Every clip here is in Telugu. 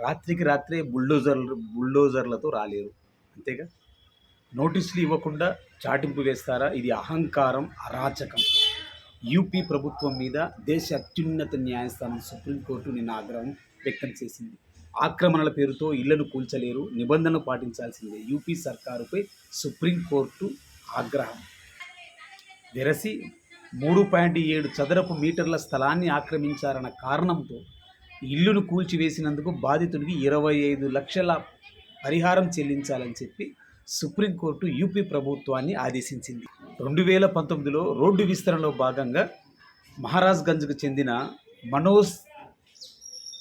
రాత్రికి రాత్రే బుల్డోజర్లు బుల్డోజర్లతో రాలేరు. అంతేగా? నోటీసులు ఇవ్వకుండా చాటింపు వేస్తారా? ఇది అహంకారం అరాచకం. యూపీ ప్రభుత్వం మీద దేశ అత్యున్నత న్యాయస్థానం సుప్రీంకోర్టు నిన్న ఆగ్రహం వ్యక్తం చేసింది. ఆక్రమణల పేరుతో ఇళ్ళను కూల్చలేరు నిబంధనలు పాటించాల్సిందే. యూపీ సర్కారుపై సుప్రీంకోర్టు ఆగ్రహం. వెరసి మూడు పాయింట్ ఏడు చదరపు మీటర్ల స్థలాన్ని ఆక్రమించారన్న కారణంతో ఇల్లును కూల్చివేసినందుకు బాధితుడికి ఇరవై ఐదు లక్షల పరిహారం చెల్లించాలని చెప్పి సుప్రీంకోర్టు యూపీ ప్రభుత్వాన్ని ఆదేశించింది. రెండు వేల పంతొమ్మిదిలో రోడ్డు విస్తరణలో భాగంగా మహారాజ్గంజ్కు చెందిన మనోజ్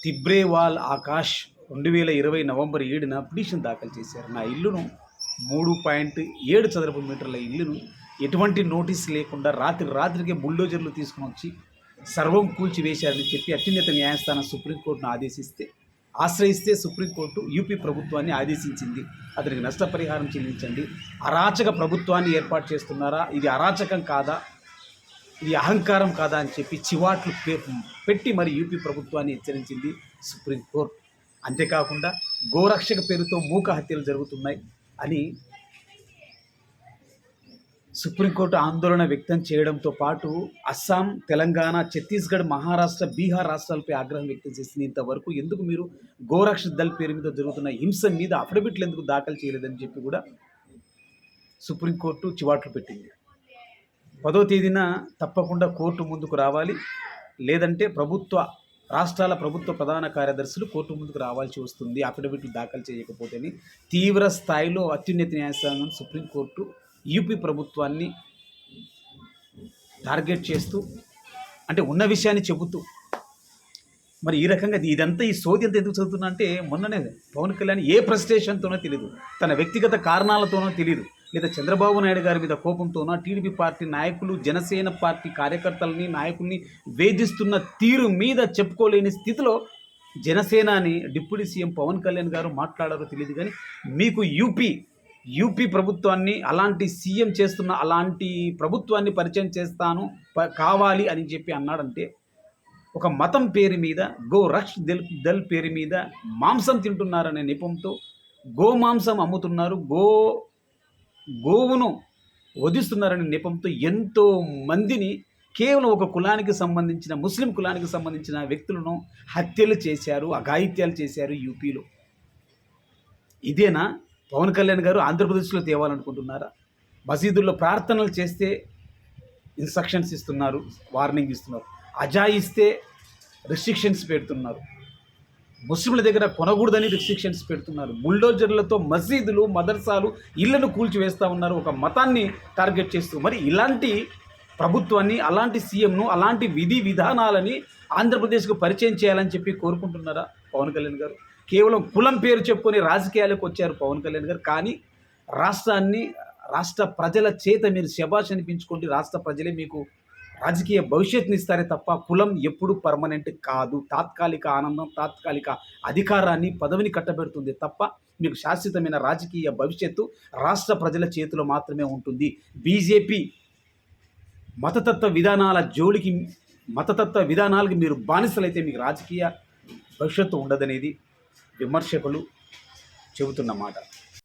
తిబ్రేవాల్ ఆకాష్ రెండు వేల ఇరవై నవంబర్ ఏడున పిటిషన్ దాఖలు చేశారు. నా ఇల్లును మూడు పాయింట్ ఏడు చదరపు మీటర్ల ఇల్లును ఎటువంటి నోటీస్ లేకుండా రాత్రి రాత్రికే బుల్డోజర్లు తీసుకుని వచ్చి సర్వం కూల్చివేశారని చెప్పి అత్యున్నత న్యాయస్థానం సుప్రీంకోర్టును ఆదేశిస్తే ఆశ్రయిస్తే సుప్రీంకోర్టు యూపీ ప్రభుత్వాన్ని ఆదేశించింది. అతనికి నష్టపరిహారం చెల్లించండి. అరాచక ప్రభుత్వాన్ని ఏర్పాటు చేస్తున్నారా? ఇది అరాచకం కాదా? ఇది అహంకారం కాదా అని చెప్పి చివాట్లు పెట్టి మరి యూపీ ప్రభుత్వాన్ని హెచ్చరించింది సుప్రీంకోర్టు. అంతేకాకుండా గోరక్షక పేరుతో మూక హత్యలు జరుగుతున్నాయి అని సుప్రీంకోర్టు ఆందోళన వ్యక్తం చేయడంతో పాటు అస్సాం తెలంగాణ ఛత్తీస్గఢ్ మహారాష్ట్ర బీహార్ రాష్ట్రాలపై ఆగ్రహం వ్యక్తం చేసింది ఇంతవరకు ఎందుకు మీరు గోరక్ష దళ్ పేరు మీద జరుగుతున్న హింస మీద అఫిడవిట్లు ఎందుకు దాఖలు చేయలేదని చెప్పి కూడా సుప్రీంకోర్టు చివాట్లు పెట్టింది. పదో తేదీన తప్పకుండా కోర్టు ముందుకు రావాలి. లేదంటే ప్రభుత్వ రాష్ట్రాల ప్రభుత్వ ప్రధాన కార్యదర్శులు కోర్టు ముందుకు రావాల్సి వస్తుంది. అఫిడవిట్లు దాఖలు చేయకపోతేని తీవ్ర స్థాయిలో అత్యున్నత న్యాయస్థానం సుప్రీంకోర్టు యూపీ ప్రభుత్వాన్ని టార్గెట్ చేస్తూ అంటే ఉన్న విషయాన్ని చెబుతూ మరి ఈ రకంగా ఇదంతా ఈ సోది అంతా ఎందుకు చదువుతున్నా అంటే మొన్ననే పవన్ కళ్యాణ్ ఏ ప్రస్టేషన్తోనో తెలియదు తన వ్యక్తిగత కారణాలతోనో తెలియదు లేదా చంద్రబాబు నాయుడు గారి మీద కోపంతోనో టీడీపీ పార్టీ నాయకులు జనసేన పార్టీ కార్యకర్తలని నాయకుల్ని వేధిస్తున్న తీరు మీద చెప్పుకోలేని స్థితిలో జనసేనాని డిప్యూటీ సీఎం పవన్ కళ్యాణ్ గారు మాట్లాడారో తెలియదు కానీ మీకు యూపీ యూపీ ప్రభుత్వాన్ని అలాంటి సీఎం చేస్తున్న అలాంటి ప్రభుత్వాన్ని పరిచయం చేస్తాను ప- కావాలి అని చెప్పి అన్నాడంటే ఒక మతం పేరు మీద గో రక్ష్ దల్ దల్ పేరు మీద మాంసం తింటున్నారనే నిపంతో గోమాంసం అమ్ముతున్నారు గో గోవును వధిస్తున్నారనే నిపంతో ఎంతో మందిని కేవలం ఒక కులానికి సంబంధించిన ముస్లిం కులానికి సంబంధించిన వ్యక్తులను హత్యలు చేశారు అఘాయిత్యాలు చేశారు యూపీలో. ఇదేనా? పవన్ కళ్యాణ్ గారు ఆంధ్రప్రదేశ్లో తేవాలనుకుంటున్నారా? మసీదుల్లో ప్రార్థనలు చేస్తే ఇన్స్ట్రక్షన్స్ ఇస్తున్నారు వార్నింగ్ ఇస్తున్నారు. అజాయిస్తే రిస్ట్రిక్షన్స్ పెడుతున్నారు. ముస్లింల దగ్గర కొనకూడదని రిస్ట్రిక్షన్స్ పెడుతున్నారు. బుల్డోజర్లతో మసీదులు మదర్సాలు ఇళ్ళను కూల్చివేస్తూ ఉన్నారు. ఒక మతాన్ని టార్గెట్ చేస్తూ మరి ఇలాంటి ప్రభుత్వాన్ని అలాంటి సీఎంను అలాంటి విధి విధానాలని ఆంధ్రప్రదేశ్కు పరిచయం చేయాలని చెప్పి కోరుకుంటున్నారా పవన్ కళ్యాణ్ గారు? కేవలం కులం పేరు చెప్పుకొని రాజకీయాలకు వచ్చారు పవన్ కళ్యాణ్ గారు. కానీ రాష్ట్రాన్ని రాష్ట్ర ప్రజల చేత మీరు శబాష్ అనిపించుకోండి. రాష్ట్ర ప్రజలే మీకు రాజకీయ భవిష్యత్తుని ఇస్తారే తప్ప కులం ఎప్పుడు పర్మనెంట్ కాదు. తాత్కాలిక ఆనందం తాత్కాలిక అధికారాన్ని పదవిని కట్టబెడుతుంది తప్ప మీకు శాశ్వతమైన రాజకీయ భవిష్యత్తు రాష్ట్ర ప్రజల చేతిలో మాత్రమే ఉంటుంది. బీజేపీ మతతత్వ విధానాల జోలికి మతతత్వ విధానాలకి మీరు బానిసలైతే మీకు రాజకీయ భవిష్యత్తు ఉండదనేది విమర్శకులు చెబుతున్న మాట.